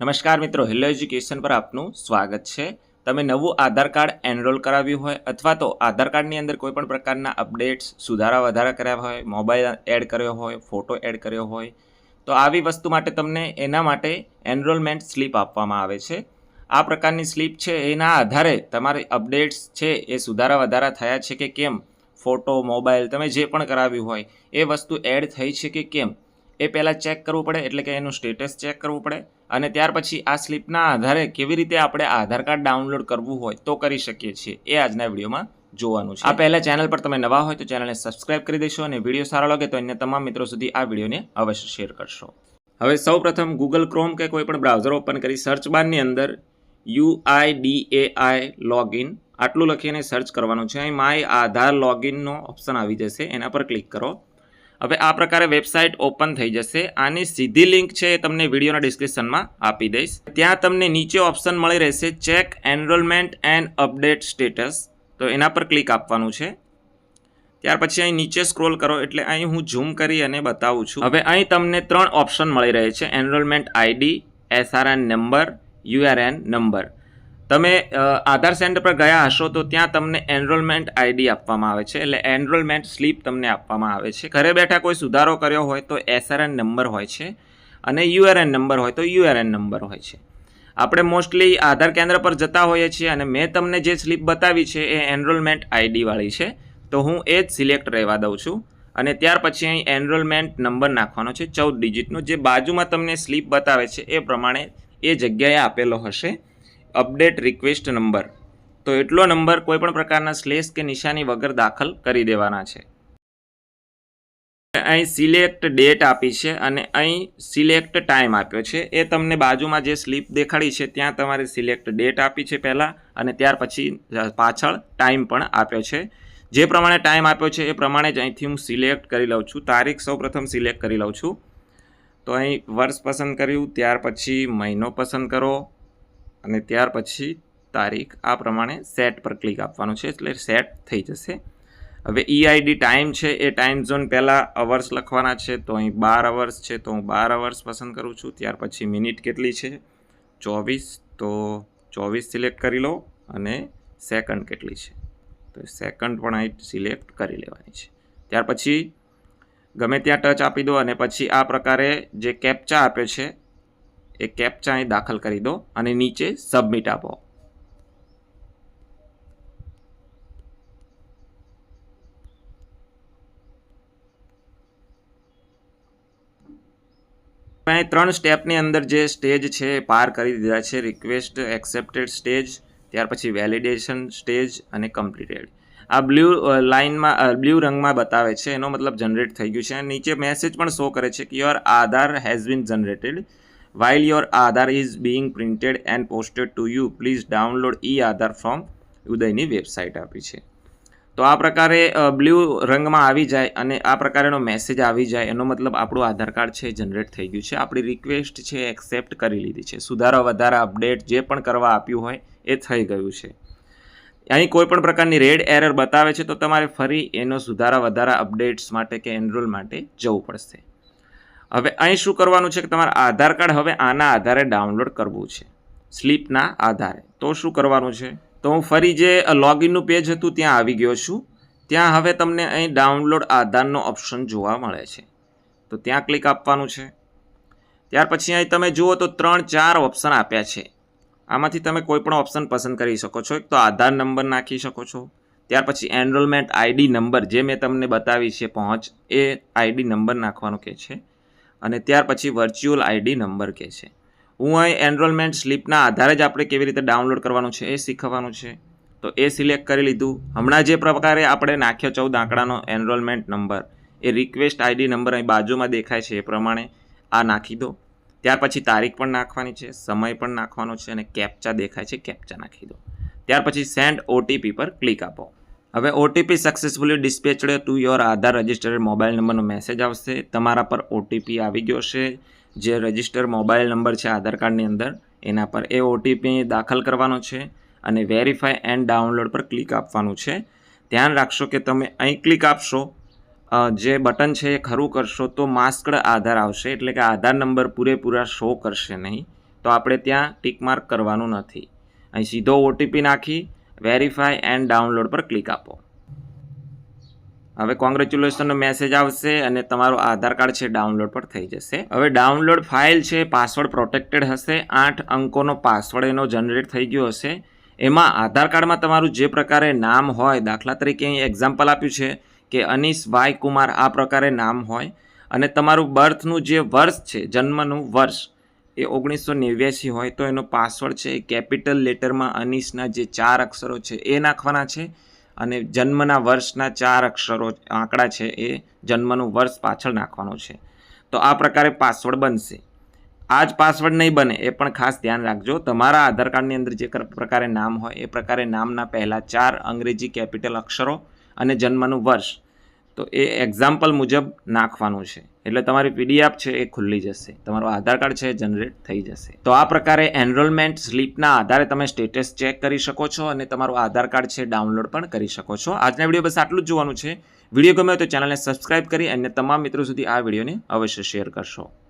નમસ્કાર મિત્રો, hello education પર આપનું સ્વાગત છે. તમે નવું આધાર કાર્ડ એનરોલ કરાવ્યું હોય અથવા તો આધાર કાર્ડની અંદર કોઈ પણ પ્રકારના અપડેટ્સ, સુધારા વધારા કર્યા હોય, મોબાઈલ એડ કર્યો હોય, ફોટો એડ કર્યો હોય, તો આવી વસ્તુ માટે તમને એના માટે એનરોલમેન્ટ સ્લીપ આપવામાં આવે છે. આ પ્રકારની સ્લીપ છે, એના આધારે તમારી અપડેટ્સ છે એ સુધારા વધારા થયા છે કે કેમ? ફોટો, મોબાઈલ, તમે જે પણ કરાવ્યું હોય, એ વસ્તુ એડ થઈ છે કે કેમ? એ પહેલાં ચેક કરવું પડે, એટલે કે એનું સ્ટેટસ ચેક કરવું પડે. અને ત્યાર પછી આ સ્લીપના આધારે કેવી રીતે આપણે આધાર કાર્ડ ડાઉનલોડ કરવું હોય તો કરી શકીએ છીએ એ આજના વિડીયોમાં જોવાનું છે. આ પહેલાં ચેનલ પર તમે નવા હોય તો ચેનલને સબસ્ક્રાઇબ કરી દેશો અને વીડિયો સારો લાગે તો અન્ય તમામ મિત્રો સુધી આ વિડીયોને અવશ્ય શેર કરશો. હવે સૌ પ્રથમ ગૂગલ ક્રોમ કે કોઈ પણ બ્રાઉઝર ઓપન કરી સર્ચ બારની અંદર U I D A I login આટલું લખીને સર્ચ કરવાનું છે. અહીં માય આધાર લોગિનનો ઓપ્શન આવી જશે. એના પર ક્લિક કરો. હવે આ પ્રકારે વેબસાઇટ ઓપન થઈ જશે. આની સીધી લિંક છે એ તમને વિડીયોના ડિસ્ક્રિપ્શનમાં આપી દઈશ. ત્યાં તમને નીચે ઓપ્શન મળી રહેશે check enrolment and update status. તો એના પર ક્લિક આપવાનું છે. ત્યાર પછી અહીં નીચે સ્ક્રોલ કરો એટલે અહીં હું ઝૂમ કરી અને બતાવું છું. હવે અહીં તમને ત્રણ ઓપ્શન મળી રહે છે. Enrolment ID, SRN number, URN number. તમે આધાર સેન્ટર પર ગયા હશો તો ત્યાં તમને એનરોલમેન્ટ આઈડી આપવામાં આવે છે. એટલે એનરોલમેન્ટ સ્લીપ તમને આપવામાં આવે છે. ઘરે બેઠા કોઈ સુધારો કર્યો હોય તો એસઆરએન નંબર હોય છે અને યુઆરએન નંબર હોય તો યુઆરએન નંબર હોય છે. આપણે મોસ્ટલી આધાર કેન્દ્ર પર જતા હોઈએ છીએ અને મેં તમને જે સ્લીપ બતાવી છે એ એનરોલમેન્ટ આઈડીવાળી છે. તો હું એ જ સિલેક્ટ રહેવા દઉં છું અને ત્યાર પછી અહીં એનરોલમેન્ટ નંબર નાખવાનો છે. ચૌદ ડિજિટનો. જે બાજુમાં તમને સ્લીપ બતાવે છે એ પ્રમાણે એ જગ્યાએ આપેલો હશે. Update request number. તો એટલો નંબર કોઈપણ પ્રકારના સ્લેશ કે નિશાની વગર દાખલ કરી દેવાના છે. અહીં સિલેક્ટ ડેટ આપી છે અને અહીં સિલેક્ટ ટાઈમ આપ્યો છે. એ તમને બાજુમાં જે સ્લીપ દેખાડી છે ત્યાં તમારે સિલેક્ટ ડેટ આપી છે પહેલાં અને ત્યાર પછી પાછળ ટાઈમ પણ આપ્યો છે. જે પ્રમાણે ટાઈમ આપ્યો છે એ પ્રમાણે જ અહીંથી હું સિલેક્ટ કરી લઉં છું. તારીખ સૌપ્રથમ સિલેક્ટ કરી લઉં છું. તો અહીં વર્ષ પસંદ કર્યું, ત્યાર પછી મહિનો પસંદ કરો. અને ત્યાર પછી તારીખ આ પ્રમાણે સેટ પર ક્લિક આપવાનું છે એટલે સેટ થઈ જશે. હવે ઈઆઈડી ટાઈમ છે, એ ટાઈમ ઝોન પહેલાં અવર્સ લખવાના છે, તો અહીં બાર અવર્સ છે, તો હું બાર અવર્સ પસંદ કરું છું. ત્યાર પછી મિનિટ કેટલી છે? ચોવીસ. તો ચોવીસ સિલેક્ટ કરી લો અને સેકન્ડ કેટલી છે? તો સેકન્ડ પણ અહીં સિલેક્ટ કરી લેવાની છે. ત્યાર પછી ગમે ત્યાં ટચ આપી દો અને પછી આ પ્રકારે જે કેપ્ચા આપે છે એ કેપ્ચા અહીં દાખલ કરી દો અને નીચે સબમિટ આપો. મેં ત્રણ સ્ટેપની અંદર જે સ્ટેજ છે એ પાર કરી દીધા છે. રિક્વેસ્ટ એક્સેપ્ટેડ સ્ટેજ ત્યાર પછી વેલિડેશન સ્ટેજ અને કમ્પ્લીટેડ આ બ્લુ લાઇનમાં બ્લુ રંગમાં બતાવે છે. એનો મતલબ જનરેટ થઈ ગયું છે. અને નીચે મેસેજ પણ શો કરે છે કે your Aadhaar has been generated while your Aadhaar is being printed and posted to you, please download Aadhaar from ઉદયની વેબસાઇટ આપી છે. તો આ પ્રકારે બ્લુ રંગમાં આવી જાય અને આ પ્રકારેનો મેસેજ આવી જાય, એનો મતલબ આપણું આધાર કાર્ડ છે જનરેટ થઈ ગયું છે. આપણી રિક્વેસ્ટ છે એક્સેપ્ટ કરી લીધી છે. સુધારા, વધારા અપડેટ જે પણ કરવા આપ્યું હોય એ થઈ ગયું છે. અહીં કોઈ પણ પ્રકારની રેડ એરર બતાવે છે તો તમારે ફરી એનો સુધારા, વધારા અપડેટ્સ માટે કે એનરોલ માટે જવું પડશે. હવે અહીં શું કરવાનું છે કે તમારે આધાર કાર્ડ હવે આના આધારે ડાઉનલોડ કરવું છે. સ્લીપના આધારે. તો શું કરવાનું છે? તો હું ફરી જે લોગિનનું પેજ હતું ત્યાં આવી ગયો છું. ત્યાં હવે તમને અહીં ડાઉનલોડ આધારનો ઓપ્શન જોવા મળે છે. તો ત્યાં ક્લિક આપવાનું છે. ત્યાર પછી અહીં તમે જુઓ તો ત્રણ ચાર ઓપ્શન આપ્યા છે. આમાંથી તમે કોઈ પણ ઓપ્શન પસંદ કરી શકો છો. એક તો આધાર નંબર નાખી શકો છો. ત્યાર પછી એનરોલમેન્ટ આઈડી નંબર જે મેં તમને બતાવી છે, પહોંચ એ આઈડી નંબર નાખવાનો કહે છે. અને ત્યાર પછી વર્ચ્યુઅલ આઈડી નંબર કહે છે. હું અહીં એનરોલમેન્ટ સ્લીપના આધારે જ આપણે કેવી રીતે ડાઉનલોડ કરવાનું છે એ શીખવાનું છે. તો એ સિલેક્ટ કરી લીધું. હમણાં જે પ્રકારે આપણે નાખ્યો ચૌદ આંકડાનો એનરોલમેન્ટ નંબર, એ રિક્વેસ્ટ આઈડી નંબર અહીં બાજુમાં દેખાય છે એ પ્રમાણે આ નાખી દો. ત્યાર પછી તારીખ પણ નાખવાની છે, સમય પણ નાખવાનો છે અને કેપ્ચા દેખાય છે કેપ્ચા નાખી દો. ત્યાર પછી સેન્ડ ઓટીપી પર ક્લિક આપો. હવે OTP successfully dispatched to your Aadhaar registered mobile નંબરનો મેસેજ આવશે. તમારા પર ઓટીપી આવી ગયો છે. જે રજિસ્ટર મોબાઈલ નંબર છે આધાર કાર્ડની અંદર, એના પર એ ઓટીપી દાખલ કરવાનો છે અને વેરીફાઈ એન્ડ ડાઉનલોડ પર ક્લિક આપવાનું છે. ધ્યાન રાખશો કે તમે અહીં ક્લિક આપશો જે બટન છે એ ખરું કરશો તો માસ્કડ આધાર આવશે. એટલે કે આધાર નંબર પૂરેપૂરા શો કરશે નહીં. તો આપણે ત્યાં ટીક માર્ક કરવાનું નથી. અહીં સીધો ઓટીપી નાખી વેરીફાઈ એન્ડ ડાઉનલોડ પર ક્લિક આપો. હવે કોંગ્રેચ્યુલેશનનો મેસેજ આવશે અને તમારું આધાર કાર્ડ છે ડાઉનલોડ પર થઈ જશે. હવે ડાઉનલોડ ફાઇલ છે પાસવર્ડ પ્રોટેક્ટેડ હશે, આઠ અંકોનો પાસવર્ડ એનો જનરેટ થઈ ગયો હશે. એમાં આધાર કાર્ડમાં તમારું જે પ્રકારે નામ હોય, દાખલા તરીકે અહીં એક્ઝામ્પલ આપ્યું છે કે અનીશ વાય કુમાર આ પ્રકારે નામ હોય. અને તમારું બર્થનું જે વર્ષ છે, જન્મનું વર્ષ એ ઓગણીસો નેવ્યાસી હોય તો એનો પાસવર્ડ છે કેપિટલ લેટરમાં અનીશના જે ચાર અક્ષરો છે એ નાખવાના છે અને જન્મના વર્ષના ચાર અક્ષરો આંકડા છે એ જન્મનું વર્ષ પાછળ નાખવાનું છે. તો આ પ્રકારે પાસવર્ડ બનશે. આ જ પાસવર્ડ નહીં બને એ પણ ખાસ ધ્યાન રાખજો. તમારા આધાર કાર્ડની અંદર જે પ્રકારે નામ હોય એ પ્રકારે નામના પહેલાં ચાર અંગ્રેજી કેપિટલ અક્ષરો અને જન્મનું વર્ષ. તો એ એક્ઝામ્પલ મુજબ નાખવાનું છે. એટલે તમારી પીડીએફ છે એ ખુલ્લી જશે. તમારું આધાર કાર્ડ છે જનરેટ થઈ જશે. તો આ પ્રકારે એનરોલમેન્ટ સ્લીપના આધારે તમે સ્ટેટસ ચેક કરી શકો છો અને તમારું આધાર કાર્ડ છે ડાઉનલોડ પણ કરી શકો છો. આજના વીડિયો બસ આટલું જ જોવાનું છે. વીડિયો ગમ્યો તો ચેનલને સબસ્ક્રાઇબ કરી અને તમામ મિત્રો સુધી આ વિડીયોને અવશ્ય શેર કરશો.